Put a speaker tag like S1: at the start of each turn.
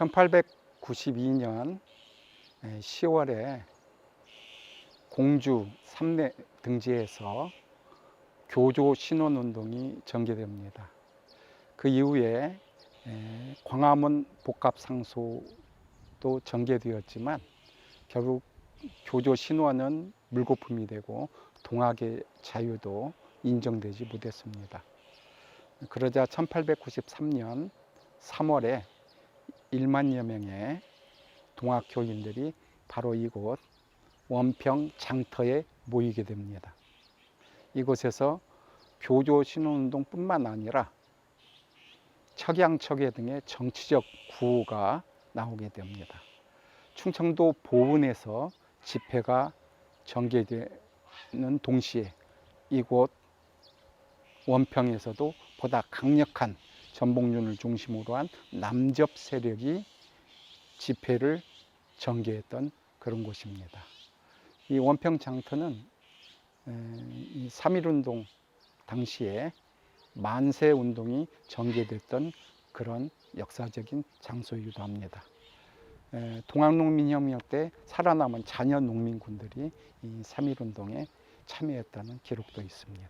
S1: 1892년 10월에 공주 삼례 등지에서 교조 신원 운동이 전개됩니다. 그 이후에 에, 광화문 복합 상소도 전개되었지만 결국 교조 신원은 물거품이 되고 동학의 자유도 인정되지 못했습니다. 그러자 1893년 3월에 1만여 명의 동학 교인들이 바로 이곳 원평 장터에 모이게 됩니다. 이곳에서 교조 신혼운동뿐만 아니라 척양척야 등의 정치적 구호가 나오게 됩니다. 충청도 보은에서 집회가 전개되는 동시에 이곳 원평에서도 보다 강력한 전복륜을 중심으로 한 남접 세력이 집회를 전개했던 그런 곳입니다. 이 원평 장터는 에, 이 3.1운동 당시에 만세 운동이 전개됐던 그런 역사적인 장소이기도 합니다. 에, 동학농민혁명 때 살아남은 자녀 농민군들이 이 3.1운동에 참여했다는 기록도 있습니다.